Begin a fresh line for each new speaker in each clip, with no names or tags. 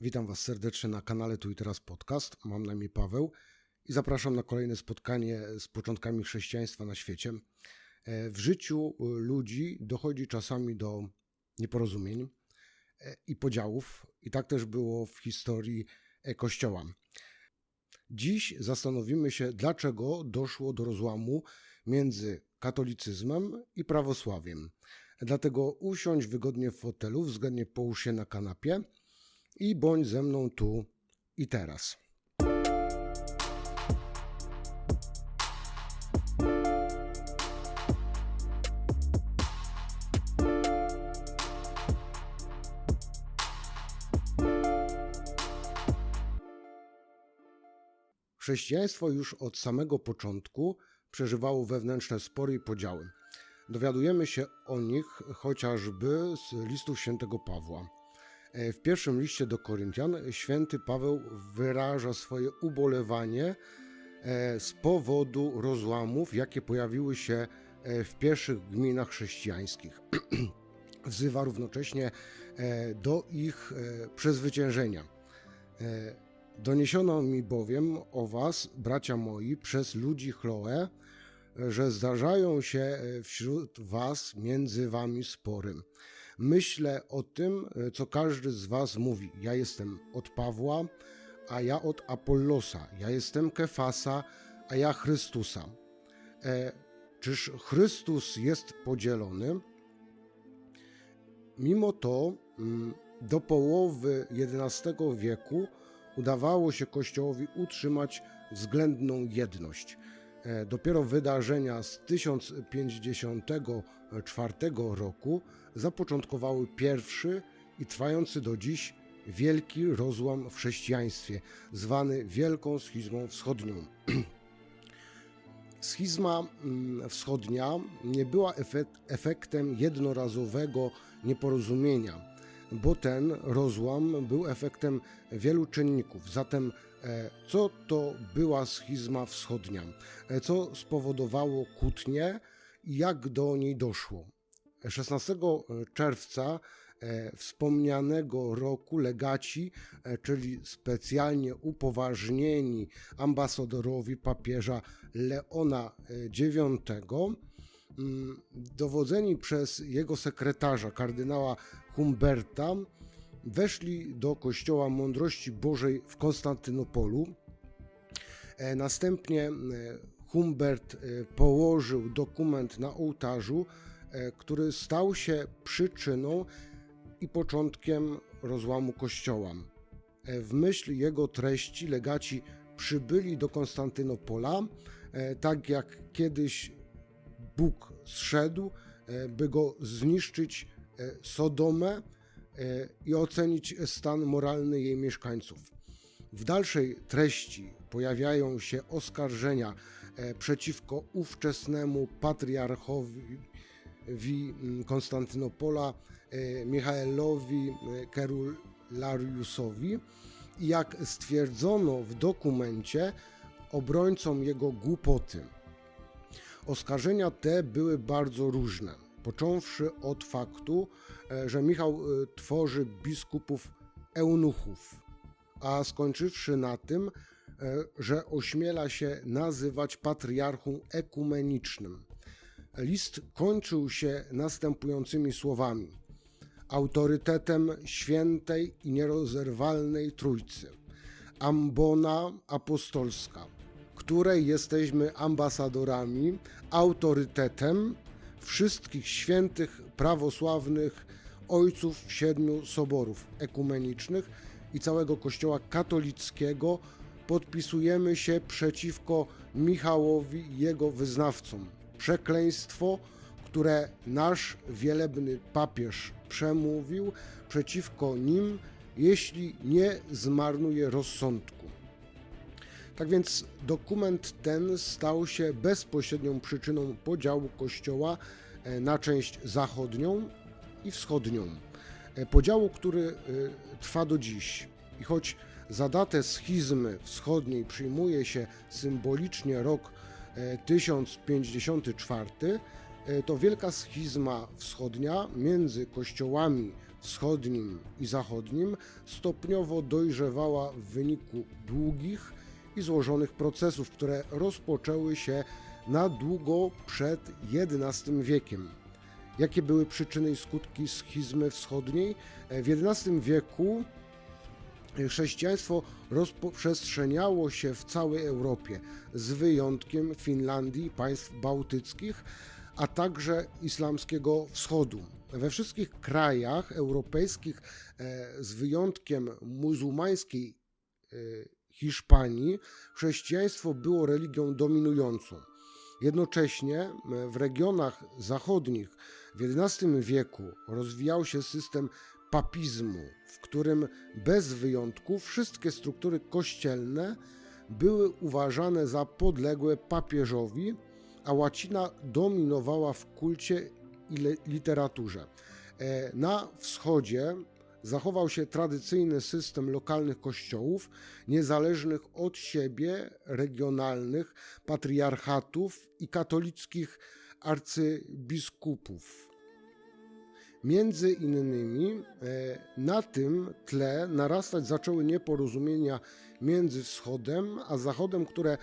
Witam Was serdecznie na kanale Tu i Teraz Podcast. Mam na imię Paweł i zapraszam na kolejne spotkanie z początkami chrześcijaństwa na świecie. E, W życiu e, ludzi dochodzi czasami do nieporozumień e, i podziałów, i tak też było w historii Kościoła. Dziś zastanowimy się, dlaczego doszło do rozłamu między katolicyzmem i prawosławiem. Dlatego usiądź wygodnie w fotelu, względnie połóż się na kanapie i bądź ze mną tu i teraz. Chrześcijaństwo już od samego początku przeżywało wewnętrzne spory i podziały. Dowiadujemy się o nich chociażby z listów świętego Pawła. E, W pierwszym liście do Koryntian święty Paweł wyraża swoje ubolewanie e, z powodu rozłamów, jakie pojawiły się e, w pierwszych gminach chrześcijańskich. Wzywa równocześnie do ich przezwyciężenia. Doniesiono mi bowiem o was, bracia moi, przez ludzi Chloe, że zdarzają się wśród was między wami spory. Myślę o tym, e, co każdy z was mówi. Ja jestem od Pawła, a ja od Apollosa. Ja jestem Kefasa, a ja Chrystusa. E, czyż Chrystus jest podzielony? Mimo to mm, do połowy XI wieku udawało się Kościołowi utrzymać względną jedność. E, Dopiero wydarzenia z 1054 roku zapoczątkowały pierwszy i trwający do dziś wielki rozłam w chrześcijaństwie, zwany Wielką Schizmą Wschodnią. Schizma mm, wschodnia nie była efek- efektem jednorazowego nieporozumienia, bo ten rozłam był efektem wielu czynników. Zatem, co to była schizma wschodnia? E, Co spowodowało kłótnię i jak do niej doszło? 16 czerwca e, wspomnianego roku legaci, e, czyli specjalnie upoważnieni ambasadorowi papieża Leona IX, mm, dowodzeni przez jego sekretarza, kardynała Humberta, weszli do Kościoła Mądrości Bożej w Konstantynopolu. E, Następnie e, Humbert e, położył dokument na ołtarzu, który stał się przyczyną i początkiem rozłamu Kościoła. W myśl jego treści legaci przybyli do Konstantynopola, tak jak kiedyś Bóg zszedł, by go zniszczyć Sodomę i ocenić stan moralny jej mieszkańców. W dalszej treści pojawiają się oskarżenia e, przeciwko ówczesnemu patriarchowi wi- m, Konstantynopola e, Michaelowi e, Kerulariusowi jak stwierdzono w dokumencie, obrońcą jego głupoty. Oskarżenia te były bardzo różne, począwszy od faktu, e, że Michał e, tworzy biskupów eunuchów, a skończywszy na tym, e, że ośmiela się nazywać patriarchą ekumenicznym. List kończył się następującymi słowami: Autorytetem świętej i nierozerwalnej Trójcy, ambona apostolska, której jesteśmy ambasadorami, autorytetem wszystkich świętych prawosławnych ojców siedmiu soborów ekumenicznych i całego Kościoła katolickiego, podpisujemy się przeciwko Michałowi i jego wyznawcom. Przekleństwo, które nasz wielebny papież przemówił przeciwko nim, jeśli nie zmarnuje rozsądku. Tak więc dokument ten stał się bezpośrednią przyczyną podziału Kościoła na część zachodnią i wschodnią. E, Podziału, który e, trwa do dziś. I choć za datę schizmy wschodniej przyjmuje się symbolicznie rok e, 1054, e, to wielka schizma wschodnia między kościołami wschodnim i zachodnim stopniowo dojrzewała w wyniku długich i złożonych procesów, które rozpoczęły się na długo przed XI wiekiem. Jakie były przyczyny i skutki schizmy wschodniej? W XI wieku chrześcijaństwo rozprzestrzeniało się w całej Europie, z wyjątkiem Finlandii, państw bałtyckich, a także islamskiego wschodu. We wszystkich krajach europejskich, e, z wyjątkiem muzułmańskiej e, Hiszpanii, chrześcijaństwo było religią dominującą. Jednocześnie e, w regionach zachodnich w XI wieku rozwijał się system papizmu, w którym bez wyjątku wszystkie struktury kościelne były uważane za podległe papieżowi, a łacina dominowała w kulcie i literaturze. E, Na wschodzie zachował się tradycyjny system lokalnych kościołów, niezależnych od siebie, regionalnych patriarchatów i katolickich arcybiskupów. Między innymi e, na tym tle narastać zaczęły nieporozumienia między wschodem a zachodem, które e,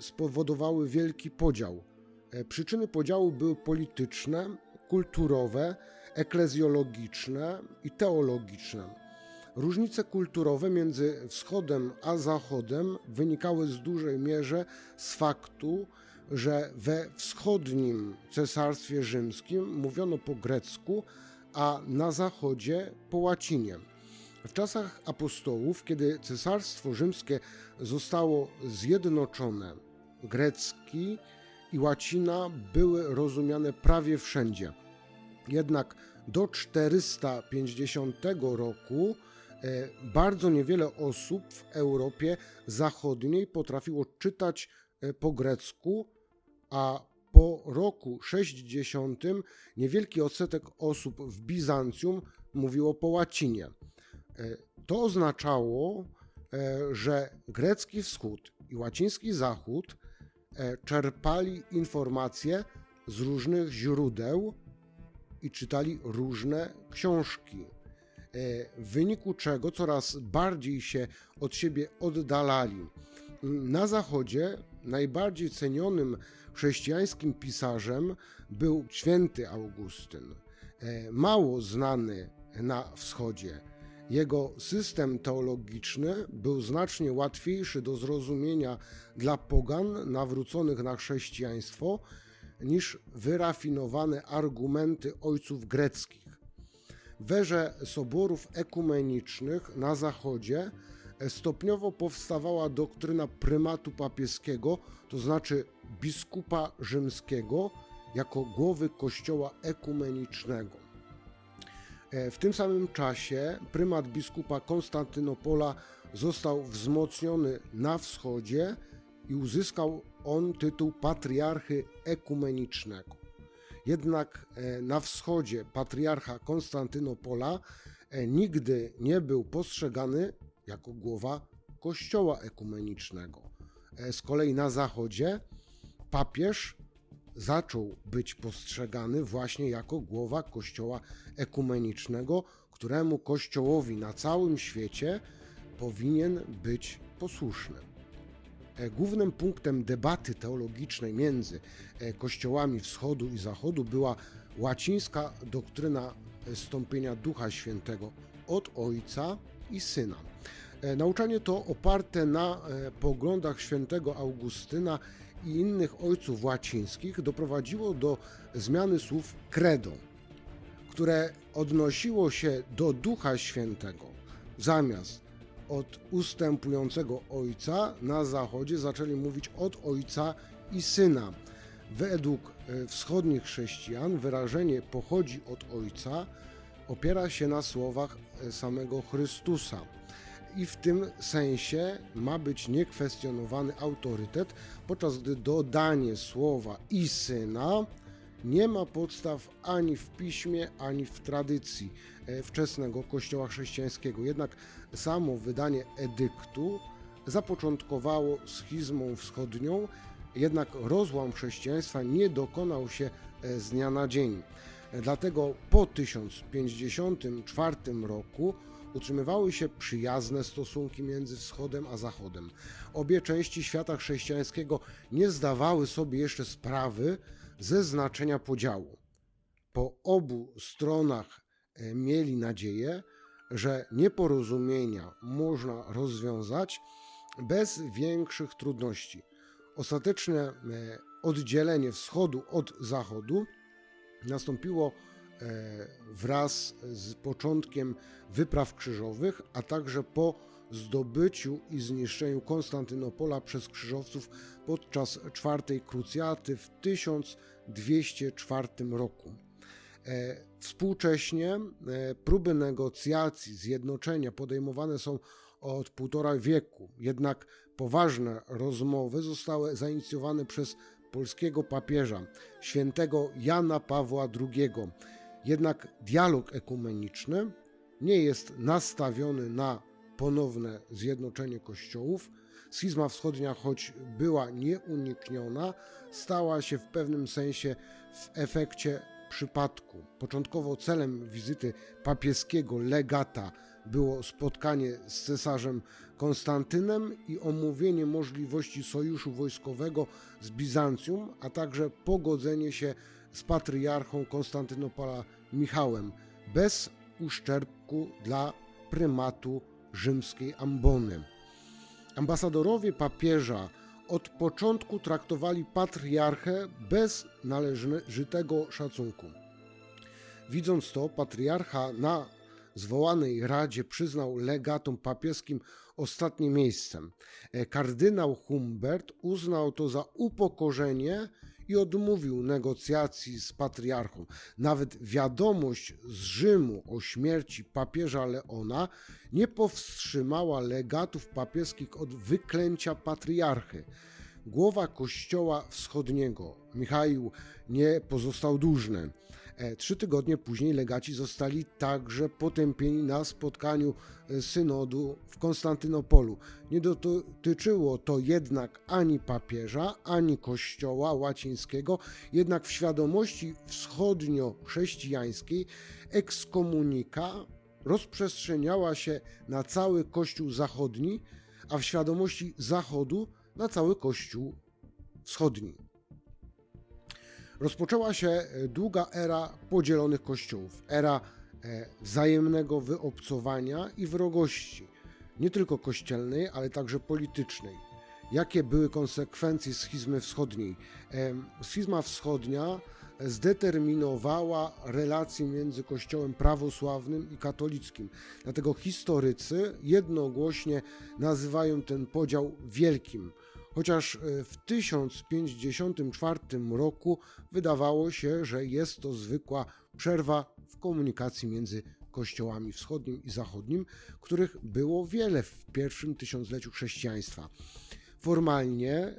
spowodowały wielki podział. E, Przyczyny podziału były polityczne, kulturowe, eklezjologiczne i teologiczne. Różnice kulturowe między wschodem a zachodem wynikały z dużej mierze z faktu, że we wschodnim cesarstwie rzymskim mówiono po grecku, a na zachodzie po łacinie. W czasach apostołów, kiedy cesarstwo rzymskie zostało zjednoczone, grecki i łacina były rozumiane prawie wszędzie. Jednak do 450 roku e, bardzo niewiele osób w Europie Zachodniej potrafiło czytać e, po grecku, a po roku 60 niewielki odsetek osób w Bizancjum mówiło po łacinie. E, To oznaczało, że grecki wschód i łaciński zachód czerpali informacje z różnych źródeł i czytali różne książki, e, w wyniku czego coraz bardziej się od siebie oddalali. Na zachodzie najbardziej cenionym chrześcijańskim pisarzem był święty Augustyn, e, mało znany na wschodzie. Jego system teologiczny był znacznie łatwiejszy do zrozumienia dla pogan nawróconych na chrześcijaństwo niż wyrafinowane argumenty ojców greckich. W erze soborów ekumenicznych na zachodzie stopniowo powstawała doktryna prymatu papieskiego, to znaczy biskupa rzymskiego jako głowy kościoła ekumenicznego. E, W tym samym czasie prymat biskupa Konstantynopola został wzmocniony na wschodzie i uzyskał on tytuł patriarchy ekumenicznego. Jednak e, na wschodzie patriarcha Konstantynopola e, nigdy nie był postrzegany jako głowa kościoła ekumenicznego. E, Z kolei na zachodzie papież zaczął być postrzegany właśnie jako głowa kościoła ekumenicznego, któremu kościołowi na całym świecie powinien być posłuszny. E, Głównym punktem debaty teologicznej między e, kościołami wschodu i zachodu była łacińska doktryna e, stąpienia Ducha Świętego od Ojca i Syna. Nauczanie to oparte na poglądach świętego Augustyna i innych ojców łacińskich doprowadziło do zmiany słów credo, które odnosiło się do Ducha Świętego. Zamiast od ustępującego Ojca na zachodzie zaczęli mówić od Ojca i Syna. Według e, wschodnich chrześcijan wyrażenie pochodzi od Ojca opiera się na słowach e, samego Chrystusa. I w tym sensie ma być niekwestionowany autorytet, podczas gdy dodanie słowa i syna nie ma podstaw ani w piśmie, ani w tradycji e, wczesnego kościoła chrześcijańskiego. Jednak samo wydanie edyktu zapoczątkowało schizmą wschodnią Jednak rozłam chrześcijaństwa nie dokonał się e, z dnia na dzień. Dlatego po 1054 roku utrzymywały się przyjazne stosunki między wschodem a zachodem. Obie części świata chrześcijańskiego nie zdawały sobie jeszcze sprawy ze znaczenia podziału. Po obu stronach e, mieli nadzieję, że nieporozumienia można rozwiązać bez większych trudności. Ostateczne e, oddzielenie wschodu od zachodu nastąpiło e, wraz z początkiem wypraw krzyżowych, a także po zdobyciu i zniszczeniu Konstantynopola przez krzyżowców podczas czwartej krucjaty w 1204 roku. E, Współcześnie e, próby negocjacji, zjednoczenia podejmowane są od półtora wieku, jednak poważne rozmowy zostały zainicjowane przez polskiego papieża, świętego Jana Pawła II. Jednak dialog ekumeniczny nie jest nastawiony na ponowne zjednoczenie kościołów. Schizma wschodnia, choć była nieunikniona, stała się w pewnym sensie w efekcie przypadku. Początkowo celem wizyty papieskiego legata było spotkanie z cesarzem Konstantynem i omówienie możliwości sojuszu wojskowego z Bizancjum, a także pogodzenie się z patriarchą Konstantynopola Michałem bez uszczerbku dla prymatu rzymskiej ambony. Ambasadorowie papieża od początku traktowali patriarchę bez należytego szacunku. Widząc to, patriarcha na zwołanej radzie przyznał legatom papieskim ostatnie miejsce. E, Kardynał Humbert uznał to za upokorzenie i odmówił negocjacji z patriarchą. Nawet wiadomość z Rzymu o śmierci papieża Leona nie powstrzymała legatów papieskich od wyklęcia patriarchy. Głowa kościoła wschodniego, Michał, nie pozostał dłużny. E, Trzy tygodnie później legaci zostali także potępieni na spotkaniu e, synodu w Konstantynopolu. Nie dotyczyło to jednak ani papieża, ani kościoła łacińskiego, jednak w świadomości wschodnio-chrześcijańskiej ekskomunika rozprzestrzeniała się na cały Kościół Zachodni, a w świadomości Zachodu na cały Kościół Wschodni. Rozpoczęła się e, długa era podzielonych kościołów, era e, wzajemnego wyobcowania i wrogości, nie tylko kościelnej, ale także politycznej. Jakie były konsekwencje schizmy wschodniej? Schizma wschodnia zdeterminowała relacje między kościołem prawosławnym i katolickim. Dlatego historycy jednogłośnie nazywają ten podział wielkim. Chociaż e, w 1054 roku wydawało się, że jest to zwykła przerwa w komunikacji między kościołami wschodnim i zachodnim, których było wiele w pierwszym tysiącleciu chrześcijaństwa. Formalnie e,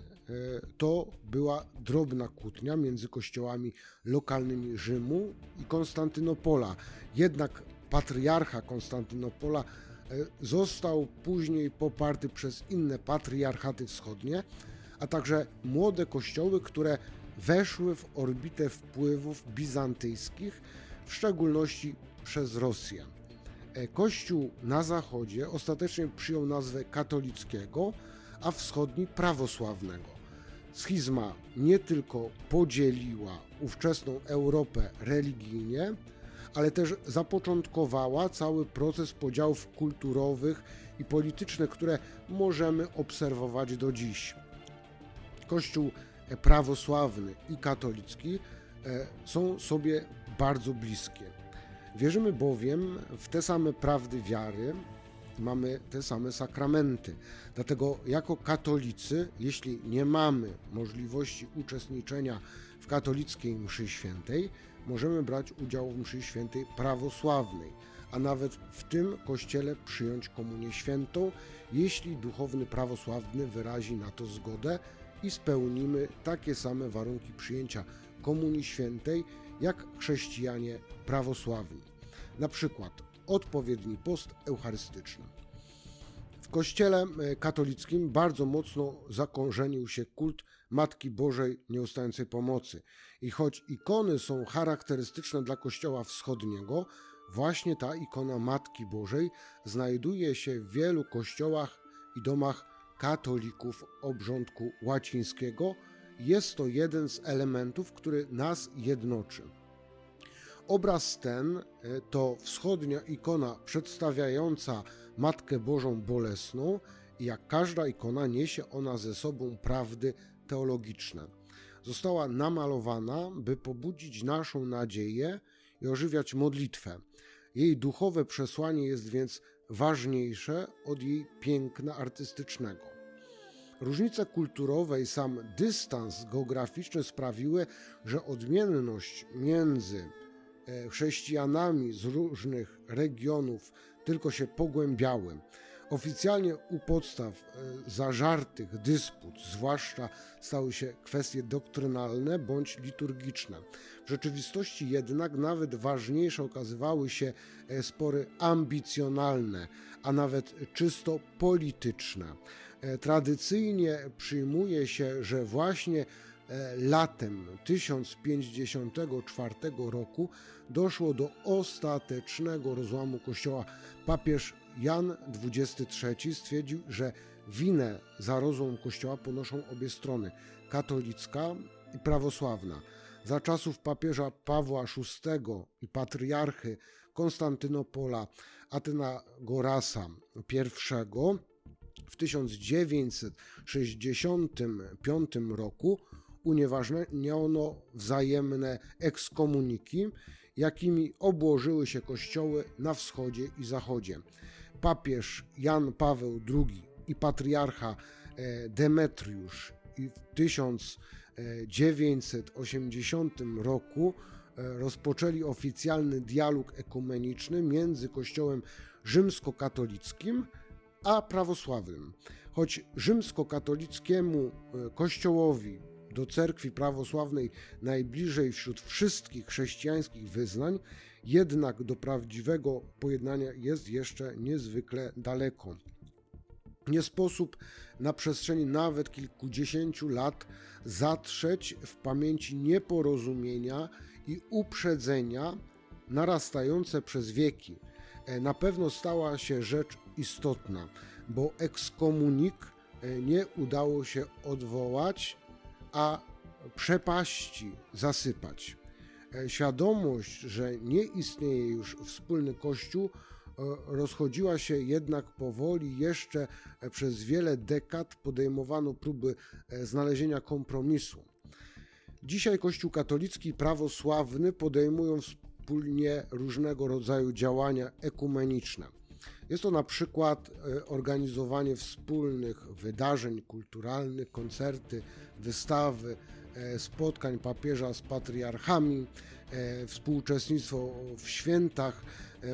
to była drobna kłótnia między kościołami lokalnymi Rzymu i Konstantynopola. Jednak patriarcha Konstantynopola został później poparty przez inne patriarchaty wschodnie, a także młode kościoły, które weszły w orbitę wpływów bizantyjskich, w szczególności przez Rosję. E, Kościół na zachodzie ostatecznie przyjął nazwę katolickiego, a wschodni prawosławnego. Schizma nie tylko podzieliła ówczesną Europę religijnie, ale też zapoczątkowała cały proces podziałów kulturowych i politycznych, które możemy obserwować do dziś. Kościół prawosławny i katolicki e, są sobie bardzo bliskie. Wierzymy bowiem w te same prawdy wiary, mamy te same sakramenty. Dlatego jako katolicy, jeśli nie mamy możliwości uczestniczenia w katolickiej mszy świętej, możemy brać udział w mszy świętej prawosławnej, a nawet w tym kościele przyjąć komunię świętą, jeśli duchowny prawosławny wyrazi na to zgodę i spełnimy takie same warunki przyjęcia komunii świętej jak chrześcijanie prawosławni. Na przykład odpowiedni post eucharystyczny. Kościele e, katolickim bardzo mocno zakorzenił się kult Matki Bożej Nieustającej Pomocy. I choć ikony są charakterystyczne dla Kościoła Wschodniego, właśnie ta ikona Matki Bożej znajduje się w wielu kościołach i domach katolików obrządku łacińskiego. Jest to jeden z elementów, który nas jednoczy. Obraz ten e, to wschodnia ikona przedstawiająca Matkę Bożą Bolesną i jak każda ikona niesie ona ze sobą prawdy teologiczne. Została namalowana, by pobudzić naszą nadzieję i ożywiać modlitwę. Jej duchowe przesłanie jest więc ważniejsze od jej piękna artystycznego. Różnice kulturowe i sam dystans geograficzny sprawiły, że odmienność między chrześcijanami z różnych regionów tylko się pogłębiały. Oficjalnie u podstaw e, zażartych dysput, zwłaszcza stały się kwestie doktrynalne bądź liturgiczne. W rzeczywistości jednak nawet ważniejsze okazywały się e, spory ambicjonalne, a nawet czysto polityczne. E, Tradycyjnie przyjmuje się, że właśnie e, latem 1054 roku doszło do ostatecznego rozłamu kościoła. Papież Jan XXIII stwierdził, że winę za rozłam kościoła ponoszą obie strony katolicka i prawosławna. Za czasów papieża Pawła VI i patriarchy Konstantynopola Atenagorasa I w 1965 roku unieważniono wzajemne ekskomuniki, jakimi obłożyły się kościoły na wschodzie i zachodzie. Papież Jan Paweł II i patriarcha e, Demetriusz w 1980 roku e, rozpoczęli oficjalny dialog ekumeniczny między Kościołem rzymskokatolickim a prawosławnym. Choć rzymskokatolickiemu e, kościołowi do cerkwi prawosławnej najbliżej wśród wszystkich chrześcijańskich wyznań, jednak do prawdziwego pojednania jest jeszcze niezwykle daleko. Nie sposób na przestrzeni nawet kilkudziesięciu lat zatrzeć w pamięci nieporozumienia i uprzedzenia narastające przez wieki. E, Na pewno stała się rzecz istotna, bo ekskomunik e, nie udało się odwołać, a przepaści zasypać. E, Świadomość, że nie istnieje już wspólny Kościół, e, rozchodziła się jednak powoli. Jeszcze e, przez wiele dekad podejmowano próby znalezienia kompromisu. Dzisiaj Kościół katolicki i prawosławny podejmują wspólnie różnego rodzaju działania ekumeniczne. Jest to na przykład e, organizowanie wspólnych wydarzeń kulturalnych, koncerty, wystawy, e, spotkań papieża z patriarchami, e, współuczestnictwo w świętach.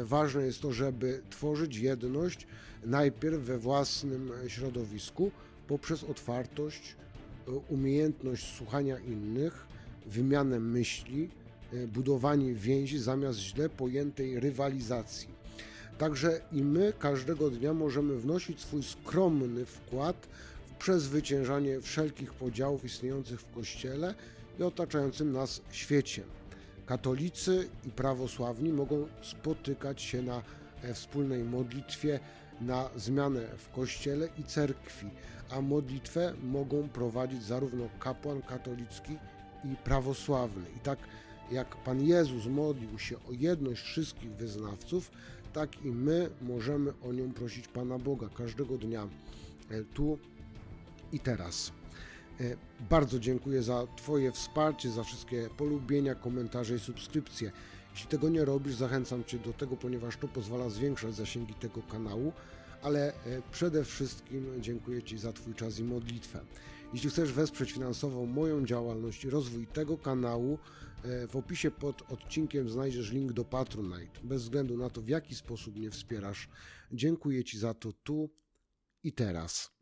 Ważne jest to, żeby tworzyć jedność najpierw we własnym środowisku poprzez otwartość, umiejętność słuchania innych, wymianę myśli, budowanie więzi zamiast źle pojętej rywalizacji. Także i my każdego dnia możemy wnosić swój skromny wkład w przezwyciężanie wszelkich podziałów istniejących w Kościele i otaczającym nas świecie. Katolicy i prawosławni mogą spotykać się na e, wspólnej modlitwie, na zmianę w Kościele i cerkwi, a modlitwę mogą prowadzić zarówno kapłan katolicki i prawosławny. I tak jak Pan Jezus modlił się o jedność wszystkich wyznawców, tak i my możemy o nią prosić Pana Boga każdego dnia, e, tu i teraz. E, Bardzo dziękuję za Twoje wsparcie, za wszystkie polubienia, komentarze i subskrypcje. Jeśli tego nie robisz, zachęcam Cię do tego, ponieważ to pozwala zwiększać zasięgi tego kanału, ale e, przede wszystkim dziękuję Ci za Twój czas i modlitwę. Jeśli chcesz wesprzeć finansowo moją działalność i rozwój tego kanału, w opisie pod odcinkiem znajdziesz link do Patronite. Bez względu na to, w jaki sposób mnie wspierasz, dziękuję Ci za to tu i teraz.